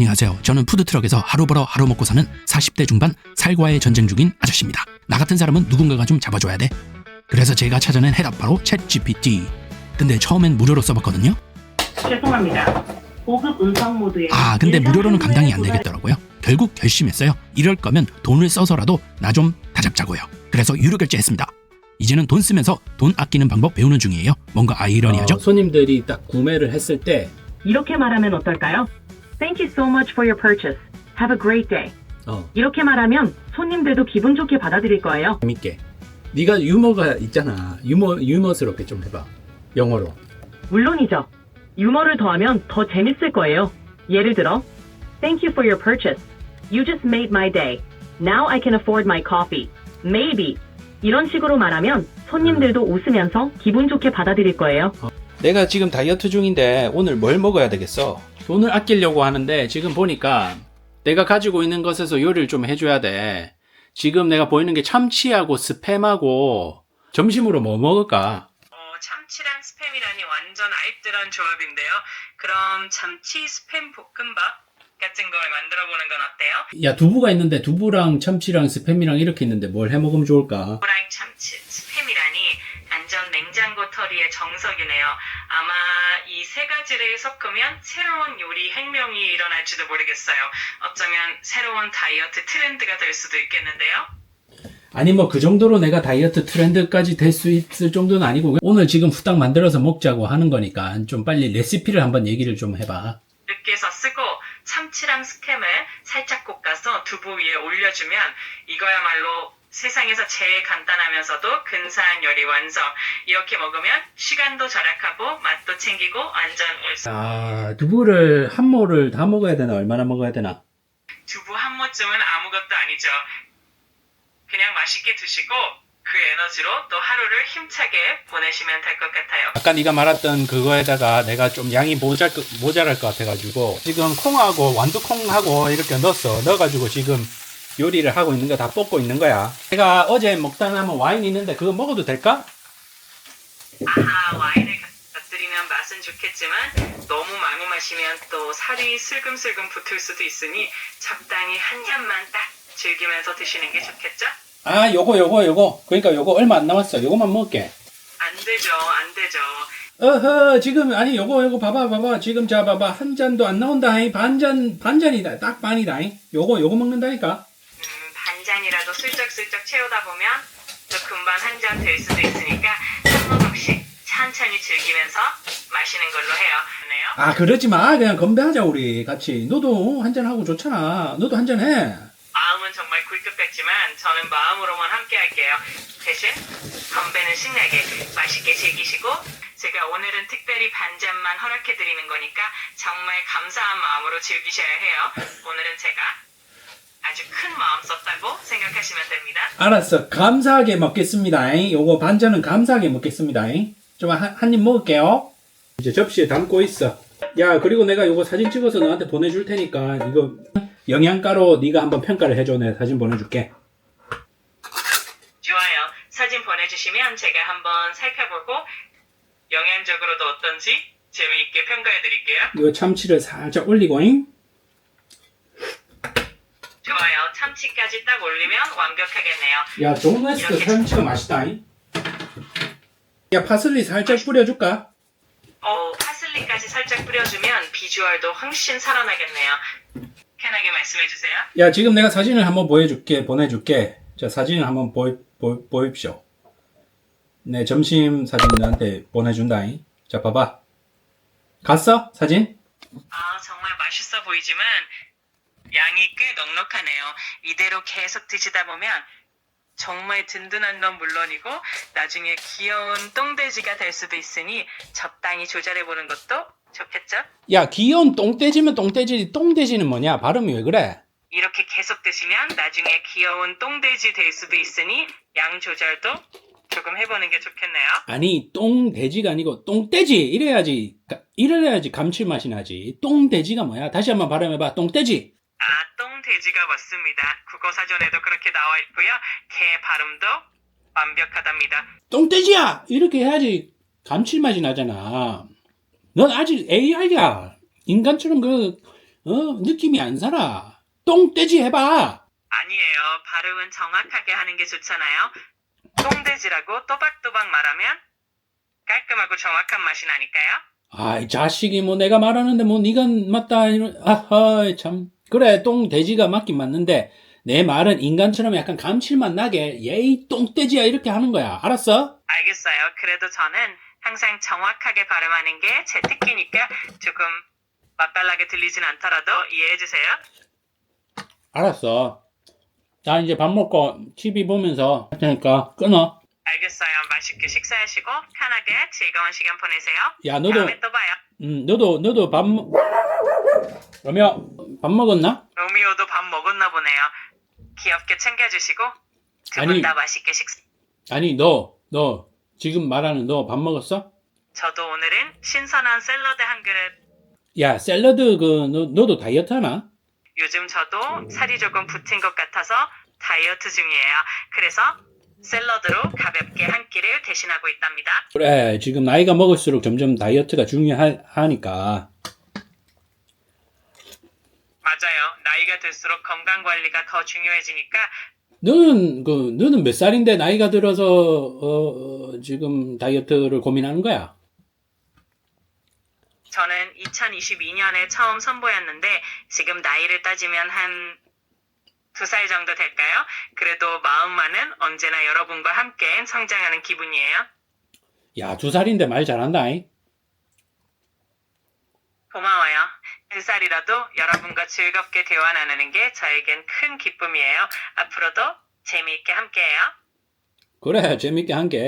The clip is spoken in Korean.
안녕하세요. 저는 푸드트럭에서 하루 벌어 하루 먹고 사는 40대 중반 살과의 전쟁 중인 아저씨입니다. 나 같은 사람은 누군가가 좀 잡아줘야 돼. 그래서 제가 찾아낸 해답 바로 챗GPT. 근데 처음엔 무료로 써봤거든요. 죄송합니다. 고급 음성 모드에 아, 근데 무료로는 감당이 안 되겠더라고요. 결국 결심했어요. 이럴 거면 돈을 써서라도 나 좀 다잡자고요. 그래서 유료 결제했습니다. 이제는 돈 쓰면서 돈 아끼는 방법 배우는 중이에요. 뭔가 아이러니하죠? 어, 손님들이 딱 구매를 했을 때 이렇게 말하면 어떨까요? Thank you so much for your purchase. Have a great day. 어, 이렇게 말하면 손님들도 기분 좋게 받아들일 거예요. 재밌게 네가 유머가 있잖아 유머 유머스럽게 좀 해봐 영어로 물론이죠. 유머를 더하면 더 재밌을 거예요. 예를 들어, Thank you for your purchase. You just made my day. Now I can afford my coffee. Maybe. 이런 식으로 말하면 손님들도 웃으면서 기분 좋게 받아들일 거예요. 내가 지금 다이어트 중인데 오늘 뭘 먹어야 되겠어 돈을 아끼려고 하는데 지금 보니까 내가 가지고 있는 것에서 요리를 좀 해줘야 돼 지금 내가 보이는 게 참치하고 스팸하고 점심으로 뭐 먹을까 어, 참치랑 스팸이라니 완전 알뜰한 조합인데요. 그럼 참치 스팸 볶음밥 같은 걸 만들어 보는 건 어때요? 야 두부가 있는데 두부랑 참치랑 스팸이랑 이렇게 있는데 뭘 해 먹으면 좋을까 호랑 참치 스팸이라니 안전 냉장고 털이의 정석이네요. 세 가지를 섞으면 새로운 요리 혁명이 일어날지도 모르겠어요. 어쩌면 새로운 다이어트 트렌드가 될 수도 있겠는데요. 아니 뭐 그 정도로 내가 다이어트 트렌드까지 될 수 있을 정도는 아니고 오늘 지금 후딱 만들어서 먹자고 하는 거니까 좀 빨리 레시피를 한번 얘기를 좀 해봐 으깨서 쓰고 참치랑 스팸을 살짝 볶아서 두부 위에 올려주면 이거야말로 세상에서 제일 간단하면서도 근사한 요리 완성. 이렇게 먹으면 시간도 절약하고 맛도 챙기고 완전 올수. 아 두부를 한 모를 다 먹어야 되나 얼마나 먹어야 되나 두부 한 모쯤은 아무것도 아니죠. 그냥 맛있게 드시고 그 에너지로 또 하루를 힘차게 보내시면 될 것 같아요. 아까 네가 말했던 그거에다가 내가 좀 양이 모자, 모자랄 것 같아가지고 지금 콩하고 완두콩하고 이렇게 넣었어 넣어가지고 지금 요리를 하고 있는 거다 볶고 있는 거야. 내가 어제 먹다 남은 와인 있는데 그거 먹어도 될까? 아하, 와인을 곁들이면 맛은 좋겠지만 너무 많이 마시면 또 살이 슬금슬금 붙을 수도 있으니 적당히 한 잔만 딱 즐기면서 드시는 게 좋겠죠? 아 요거 요거 요거. 그러니까 요거 얼마 안 남았어. 요거만 먹을게. 안 되죠, 안 되죠. 어허 지금 아니 요거 요거 봐봐 봐봐. 지금 자 봐봐. 한 잔도 안 나온다 반 잔 반 잔이다. 딱 반이다 요거 요거 먹는다니까. 음, 반 잔이라도 슬쩍슬쩍 채우다 보면 또 금방 한 잔 될 수도 있으니까 한 모금씩 천천히 즐기면서 마시는 걸로 해요. 네요? 아 그러지 마 그냥 건배하자 우리 같이 너도 한잔 하고 좋잖아 너도 한잔 해. 마음은 정말 굴뚝 같지만 저는 마음으로만 함께 할게요. 대신 건배는 신나게 맛있게 즐기시고 제가 오늘은 특별히 반잔만 허락해 드리는 거니까 정말 감사한 마음으로 즐기셔야 해요. 오늘은 제가 아주 큰 마음 썼다고 생각하시면 됩니다. 알았어. 감사하게 먹겠습니다. 요거 반찬은 감사하게 먹겠습니다. 좀 한 입 먹을게요. 이제 접시에 담고 있어. 야, 그리고 내가 요거 사진 찍어서 너한테 보내줄 테니까 이거 영양가로 네가 한번 평가를 해줘. 내가 사진 보내줄게. 좋아요. 사진 보내주시면 제가 한번 살펴보고 영양적으로도 어떤지 재미있게 평가해 드릴게요. 이거 참치를 살짝 올리고, 잉? 좋아요. 참치까지 딱 올리면 완벽하겠네요. 야, 종레스트 참치가 맛있다. 잉? 야, 파슬리 살짝 뿌려줄까? 어, 파슬리까지 살짝 뿌려주면 비주얼도 훨씬 살아나겠네요. 편하게 말씀해주세요. 야, 지금 내가 사진을 한번 보여줄게, 보내줄게. 자, 사진을 한번 보이, 보, 보입시오. 네, 점심 사진 너한테 보내준다. 잉? 자, 봐봐. 갔어? 사진? 아, 정말 맛있어 보이지만 양이 꽤 넉넉하네요. 이대로 계속 드시다 보면 정말 든든한 건 물론이고 나중에 귀여운 똥돼지가 될 수도 있으니 적당히 조절해 보는 것도 좋겠죠? 야, 귀여운 똥돼지면 똥돼지, 똥돼지는 뭐냐? 발음이 왜 그래? 이렇게 계속 드시면 나중에 귀여운 똥돼지 될 수도 있으니 양 조절도 조금 해보는 게 좋겠네요. 아니, 똥돼지가 아니고 똥돼지! 이래야지, 가- 이래야지 감칠맛이 나지. 똥돼지가 뭐야? 다시 한번 발음해봐. 똥돼지! 아, 똥돼지가 맞습니다. 국어사전에도 그렇게 나와 있고요. 개 발음도 완벽하답니다. 똥돼지야! 이렇게 해야지 감칠맛이 나잖아. 넌 아직 AI야. 인간처럼 그, 어, 느낌이 안 살아. 똥돼지 해봐. 아니에요. 발음은 정확하게 하는 게 좋잖아요. 똥돼지라고 또박또박 말하면 깔끔하고 정확한 맛이 나니까요. 아이, 자식이 뭐 내가 말하는데 뭐 네가 맞다. 이러- 아하, 참. 그래, 똥돼지가 맞긴 맞는데 내 말은 인간처럼 약간 감칠맛 나게 예이 똥돼지야 이렇게 하는 거야. 알았어? 알겠어요. 그래도 저는 항상 정확하게 발음하는 게 제 특기니까 조금 맛깔나게 들리진 않더라도 이해해주세요. 알았어. 나 이제 밥 먹고 TV 보면서 할 테니까 끊어. 알겠어요. 맛있게 식사하시고 편하게 즐거운 시간 보내세요. 야, 너도 다음에 또 봐요. 음, 너도 너도 밥 먹. 그러면 밥 먹었나? 로미오도 밥 먹었나 보네요. 귀엽게 챙겨주시고 두 아니. 분 다 맛있게 식사. 아니, 너, 너 지금 말하는 너 밥 먹었어? 저도 오늘은 신선한 샐러드 한 그릇. 야, 샐러드 그 너, 너도 다이어트 하나? 요즘 저도 살이 조금 붙은 것 같아서 다이어트 중이에요. 그래서 샐러드로 가볍게 한 끼를 대신하고 있답니다. 그래, 지금 나이가 먹을수록 점점 다이어트가 중요하니까. 맞아요. 나이가 들수록 건강 관리가 더 중요해지니까 너는 그 너는 몇 살인데 나이가 들어서 어, 어, 지금 다이어트를 고민하는 거야? 저는 2022년에 처음 선보였는데 지금 나이를 따지면 한 두 살 정도 될까요? 그래도 마음만은 언제나 여러분과 함께 성장하는 기분이에요. 야, 두 살인데 말 잘한다. 잉? 고마워요. 두 살이라도 여러분과 즐겁게 대화 나누는 게 저에겐 큰 기쁨이에요. 앞으로도 재미있게 함께해요. 그래, 재밌게 한 게.